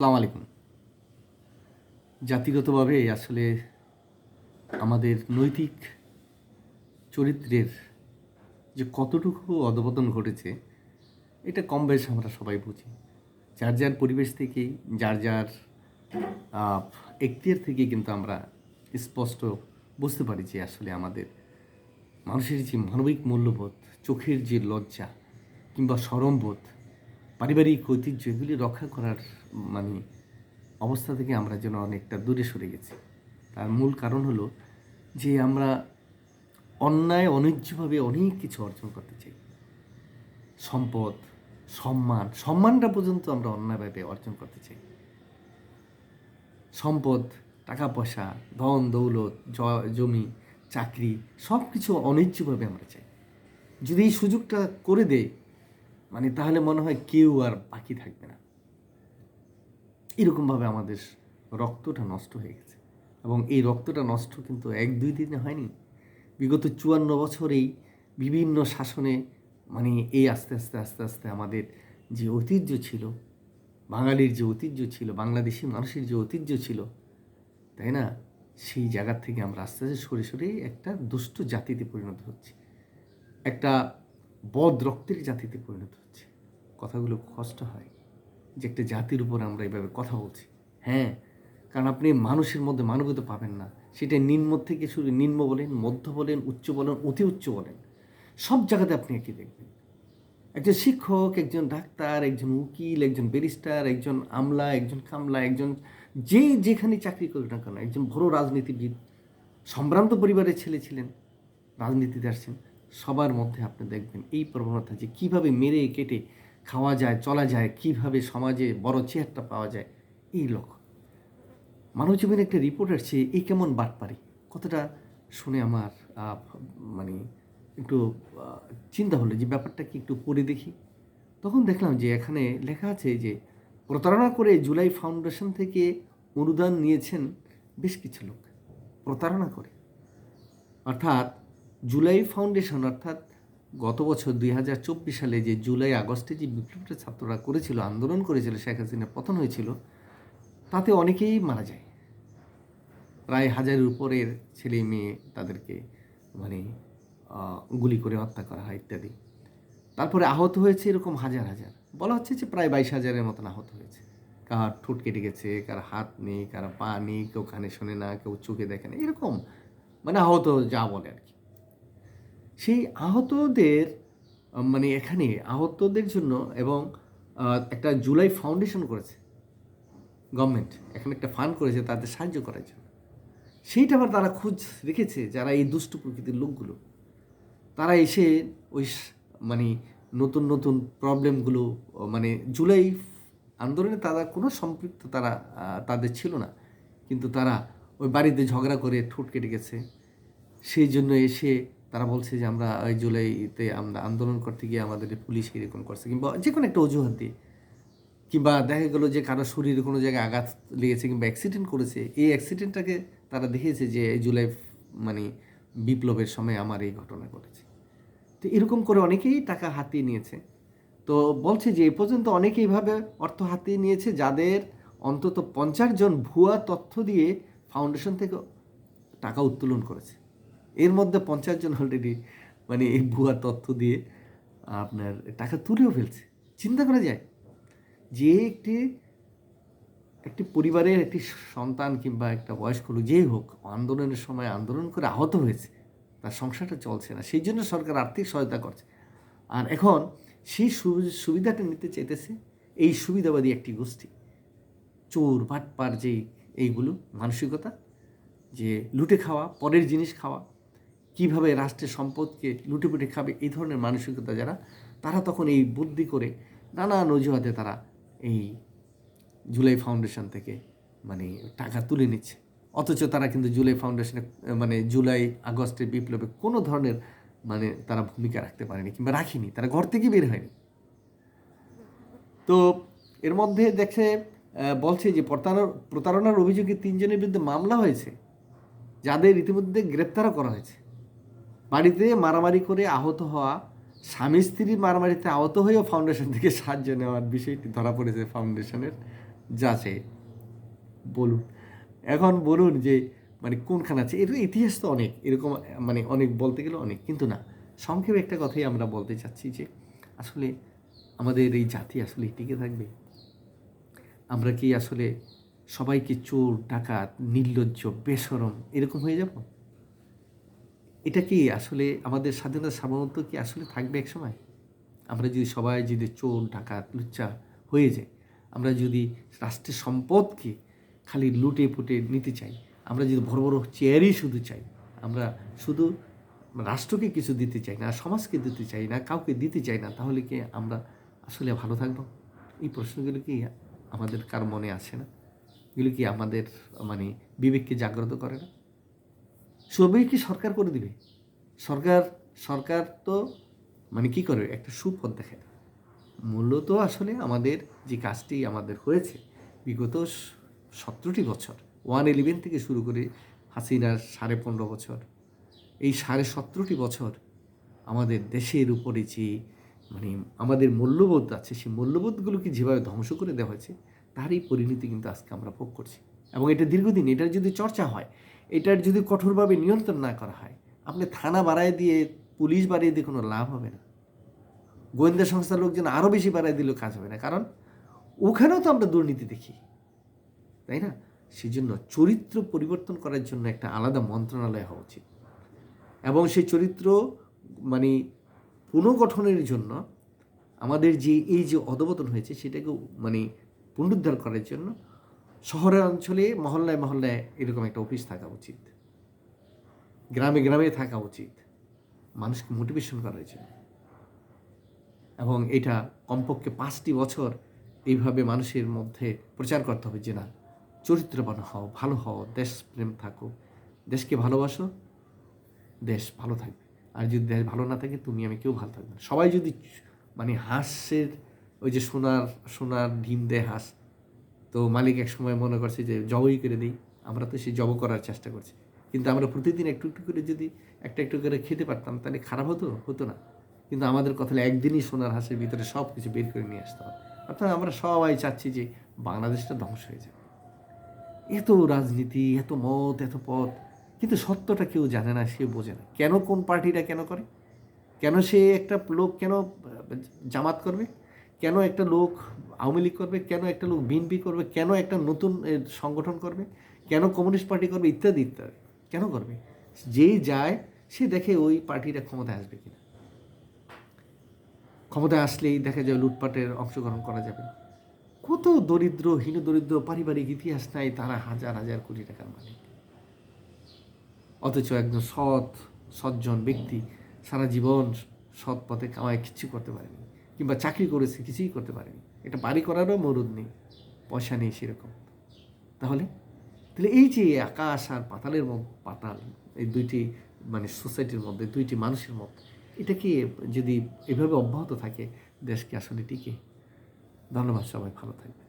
সালাম আলাইকুম। জাতিগতভাবে আসলে আমাদের নৈতিক চরিত্রের যে কতটুকু অধপতন ঘটেছে, এটা কম বেশ আমরা সবাই বুঝি। যার যার পরিবেশ থেকেই যার যার এখতিয়ার থেকে কিন্তু আমরা স্পষ্ট বুঝতে পারি যে আসলে আমাদের মানুষের যে মানবিক মূল্যবোধ, চোখের যে লজ্জা কিংবা সরমবোধ, পারিবারিক ঐতিহ্য, এগুলি রক্ষা করার মানে অবস্থা থেকে আমরা যেন অনেকটা দূরে সরে গেছি। তার মূল কারণ হলো যে আমরা অন্যায় অন্যায্যভাবে অনেক কিছু অর্জন করতে চাই। সম্পদ, সম্মান, সম্মানটা পর্যন্ত আমরা অন্যায়ভাবে অর্জন করতে চাই। সম্পদ টাকা পয়সা ধন, দৌলত জমি, চাকরি সব কিছু অন্যায্যভাবে আমরা চাই। যদি এই সুযোগটা করে দেয় মানে তাহলে মনে হয় কেউ আর বাকি থাকবে না। এরকমভাবে আমাদের রক্তটা নষ্ট হয়ে গেছে। এবং এই রক্তটা নষ্ট কিন্তু এক দুই দিনে হয়নি। বিগত চুয়ান্ন বছরেই বিভিন্ন শাসনে মানে এই আস্তে আস্তে আস্তে আস্তে আমাদের যে ঐতিহ্য ছিল, বাঙালির যে ঐতিহ্য ছিল, বাংলাদেশি মানুষের যে ঐতিহ্য ছিল, তাই না? সেই জায়গার থেকে আমরা আস্তে আস্তে সরে সরে একটা দুষ্ট জাতিতে পরিণত হচ্ছি। একটা বদ রক্তের জাতিতে পরিণত হচ্ছে। কথাগুলো কষ্ট হয়। যে একটা জাতির উপর আমরা এভাবে কথা বলছি। হ্যাঁ কারণ আপনি মানুষের মধ্যে মানবতা পাবেন না। সেটা নিম্ন থেকে শুরু, নিম্ন বলেন, মধ্য বলেন, উচ্চ বলেন, অতি উচ্চ বলেন। সব জায়গাতে আপনি একই দেখবেন। একজন শিক্ষক, একজন ডাক্তার, একজন উকিল, একজন ব্যারিস্টার, একজন আমলা, একজন কামলা একজন যে যেখানে চাকরি করুক না কেন, একজন বড় রাজনীতিবিদ, সম্ভ্রান্ত পরিবারের ছেলে ছিলেন, রাজনীতিতে আসছেন, সবার মধ্যে আপনি দেখবেন এই প্রবণতা যে কীভাবে মেরে, কেটে খাওয়া যায়, চলা যায়, কীভাবে সমাজে বড় চেয়ারটা পাওয়া যায়, এই লক্ষ্য। মানব জীবনে একটা রিপোর্ট আসছে, এই কেমন বাট পারি কতটা শুনে আমার মানে একটু চিন্তা হলো যে ব্যাপারটা কি একটু পড়ে দেখি। তখন দেখলাম যে এখানে লেখা আছে যে, প্রতারণা করে জুলাই ফাউন্ডেশন থেকে অনুদান নিয়েছেন বেশ কিছু লোক। প্রতারণা করে। অর্থাৎ জুলাই ফাউন্ডেশন, অর্থাৎ গত বছর দুই হাজার চব্বিশ সালে যে জুলাই, আগস্টে যে বিপ্লবটা ছাত্ররা করেছিল, আন্দোলন করেছিল, শেখ হাসিনা পতন হয়েছিল, তাতে অনেকেই মারা যায়। প্রায় হাজারের উপরের ছেলে মেয়ে তাদেরকে মানে গুলি করে হত্যা করা হয় ইত্যাদি। তারপরে আহত হয়েছে এরকম হাজার হাজার। বলা হচ্ছে যে প্রায় বাইশ হাজারের মতন আহত হয়েছে। কার ঠোঁট কেটে গেছে, কার হাত নেই, কার পা নেই, কেউ কানে শোনে না, কেউ চোখে দেখে না, এরকম। মানে আহত যা বলে আর কি। সেই আহতদের মানে এখানে আহতদের জন্য এবং একটা জুলাই ফাউন্ডেশন করেছে। গভর্নমেন্ট এখানে একটা ফান্ড করেছে তাদের সাহায্য করার জন্য। সেইটা আবার তারা খোঁজ রেখেছে যারা এই দুষ্ট প্রকৃতির লোকগুলো। তারা এসে ওই মানে নতুন নতুন প্রবলেমগুলো মানে জুলাই আন্দোলনে তারা কোনো সম্পৃক্ত তারা তাদের ছিল না। কিন্তু তারা ওই বাড়িতে ঝগড়া করে ঠোঁট কেটে গেছে। সেই জন্য এসে তারা বলছে যে আমরা ওই জুলাইতে আমরা আন্দোলন করতে গিয়ে আমাদের পুলিশ এরকম করছে কিংবা যে কোনো একটা অজুহাত দিয়ে। কিংবা দেখা গেলো যে কারও শরীরে কোনো জায়গায় আঘাত লেগেছে কিংবা অ্যাক্সিডেন্ট করেছে, এই অ্যাক্সিডেন্টটাকে তারা দেখেছে যে এই জুলাই মানে বিপ্লবের সময় আমার এই ঘটনা ঘটেছে। তো এরকম করে অনেকেই টাকা হাতিয়ে নিয়েছে। তো বলছে যে এ পর্যন্ত অনেকে এইভাবে অর্থ হাতিয়ে নিয়েছে যাদের অন্তত পঞ্চাশ জন ভুয়া তথ্য দিয়ে ফাউন্ডেশন থেকে টাকা উত্তোলন করেছে। এর মধ্যে পঞ্চাশ জন অলরেডি মানে এই ভুয়া তথ্য দিয়ে আপনার টাকা তুলেও ফেলছে। চিন্তা করা যায় যে একটি একটি পরিবারের একটি সন্তান কিংবা একটা বয়স্ক লোক যেই হোক, আন্দোলনের সময় আন্দোলন করে আহত হয়েছে, তার সংসারটা চলছে না, সেই জন্য সরকার আর্থিক সহায়তা করছে। আর এখন সেই সুবিধাটা নিতে চাইতেছে এই সুবিধাবাদী একটি গোষ্ঠী। চোর, বাটপার যে এইগুলো, মানসিকতা, যে লুটে খাওয়া, পরের জিনিস খাওয়া কীভাবে রাষ্ট্রের সম্পদকে লুটেপুটে খাবে এই ধরনের মানসিকতা যারা, তারা তখন এই বুদ্ধি করে নানান অজুহাতে তারা এই জুলাই ফাউন্ডেশন থেকে মানে টাকা তুলে নিচ্ছে। অথচ তারা কিন্তু জুলাই ফাউন্ডেশনে মানে জুলাই আগস্টের বিপ্লবে কোনো ধরনের মানে তারা ভূমিকা রাখতে পারেনি কিংবা রাখিনি, তারা ঘর থেকে বের হয়নি। তো এর মধ্যে দেখে বলছে যে প্রতারণার অভিযোগে তিনজনের বিরুদ্ধে মামলা হয়েছে, যাদের ইতিমধ্যে গ্রেপ্তারও করা হয়েছে। বাড়িতে মারামারি করে আহত হওয়া, স্বামী স্ত্রীর মারামারিতে আহত হয়েও ফাউন্ডেশন থেকে সাহায্য নেওয়ার বিষয়টি ধরা পড়েছে ফাউন্ডেশনের যাচ্ছে বলুন, এখন বলুন যে মানে কোনখানে আছে? এর ইতিহাস তো অনেক, এরকম মানে অনেক বলতে গেলে অনেক, কিন্তু না, সংক্ষেপে একটা কথাই আমরা বলতে চাচ্ছি যে, আসলে আমাদের এই জাতি আসলে টিকে থাকবে? আমরা কি আসলে সবাইকে চোর, ডাকাত, নির্লজ্জ বেসরম এরকম হয়ে যাব? এটা কি আসলে আমাদের স্বাধীনতা সাধারণত কি আসলে থাকবে এক সময়? আমরা যদি সবাই যদি চোর, ডাকাত, লুচ্চা হয়ে যায় আমরা যদি রাষ্ট্রের সম্পদকে খালি লুটে পুটে নিতে চাই, আমরা যদি বড় বড় চেয়ারই শুধু চাই, আমরা শুধু রাষ্ট্রকে কিছু দিতে চাই না, সমাজকে দিতে চাই না, কাউকে দিতে চাই না, তাহলে কি আমরা আসলে ভালো থাকব? এই প্রশ্নগুলো কি আমাদের কার মনে আসে না? এগুলো কি আমাদের মানে বিবেককে জাগ্রত করে না? সবই কি সরকার করে দিবে? সরকার সরকার তো মানে কি করে? একটা সুপথ দেখায় মূলত আসলে আমাদের যে কাজটি আমাদের হয়েছে বিগত সতেরোটি বছর, ওয়ান ইলেভেন থেকে শুরু করে হাসিনার সাড়ে পনেরো বছর, এই সাড়ে সতেরোটি বছর আমাদের দেশের উপরে যে মানে আমাদের মূল্যবোধ আছে, সেই মূল্যবোধগুলোকে যেভাবে ধ্বংস করে দেওয়া হয়েছে, তারই পরিণতি কিন্তু আজকে আমরা ভোগ করছি। এবং এটা দীর্ঘদিন এটার যদি চর্চা হয় এটার যদি কঠোরভাবে নিয়ন্ত্রণ না করা হয়, আপনি থানা বাড়ায় দিয়ে পুলিশ বাড়িয়ে দিয়ে কোনো লাভ হবে না। গোয়েন্দা সংস্থার লোকজন আরও বেশি বাড়ায় দিলেও কাজ হবে না। কারণ ওখানেও তো আমরা দুর্নীতি দেখি, তাই না? সেই জন্য চরিত্র পরিবর্তন করার জন্য একটা আলাদা মন্ত্রণালয় হওয়া উচিত। এবং সেই চরিত্র মানে পুনর্গঠনের জন্য আমাদের যে, এই যে অধবতন হয়েছে সেটাকে মানে পুনরুদ্ধার করার জন্য শহরের অঞ্চলে, মহল্লায় মহল্লায় এরকম একটা অফিস থাকা উচিত। গ্রামে গ্রামে থাকা উচিত। মানুষকে মোটিভেশন করার জন্য। এবং এটা কমপক্ষে পাঁচটি বছর এইভাবে মানুষের মধ্যে প্রচার করতে হবে যে, না, চরিত্রবান হও, ভালো হও, দেশপ্রেম থাকো, দেশকে ভালোবাসো, দেশ ভালো থাকবে। আর যদি দেশ ভালো না থাকে, তুমি আমি কেউ ভালো থাকবে সবাই যদি মানে হাঁসের, ওই যে সোনার সোনার ডিম দেয় হাঁস তো মালিক এক সময় মনে করছে যে জবই করে দিই, আমরা তো সেই জব করার চেষ্টা করছি। কিন্তু আমরা প্রতিদিন একটু একটু করে যদি একটা একটু করে খেতে পারতাম, তাহলে খারাপ হতো? হতো না। কিন্তু আমাদের কথা একদিনই সোনার হাসের ভিতরে সব কিছু বের করে নিয়ে আসতে হবে অর্থাৎ আমরা সবাই চাচ্ছি যে বাংলাদেশটা ধ্বংস হয়ে যাবে। এত রাজনীতি, এত মত, এত পথ, কিন্তু সত্যটা কেউ জানে না, সে বোঝে না। কেন কোন পার্টিটা কেন করে? কেন সে একটা লোক কেন জামাত করবে? কেন একটা লোক আওয়ামী লীগ করবে, কেন একটা লোক বিএনপি করবে, কেন একটা নতুন সংগঠন করবে, কেন কমিউনিস্ট পার্টি করবে, ইত্যাদি ইত্যাদি। কেন করবে? যেই যায়, সে দেখে ওই পার্টিটা ক্ষমতায় আসবে কিনা। ক্ষমতায় আসলেই দেখা যায় লুটপাটের অংশগ্রহণ করা যাবে কত দরিদ্র, হীন দরিদ্র পারিবারিক ইতিহাস নাই, তারা হাজার হাজার কোটি টাকার মালিক। অথচ একজন সৎ, সজ্জন ব্যক্তি সারা জীবন সৎ পথে কামায়, কিচ্ছু করতে পারেনি। কিংবা চাকরি করেছে, কিছুই করতে পারেনি। এটা বাড়ি করারও মরুদ নেই, পয়সা নেই সেরকম। তাহলে? তাহলে এই যে আকাশ আর পাতালের পাতাল, এই দুইটি মানে সোসাইটির মধ্যে, দুইটি মানুষের মধ্যে, এটা কি যদি এভাবে অব্যাহত থাকে দেশকে আসলে টিকে? ধন্যবাদ সবাই, ভালো থাকবে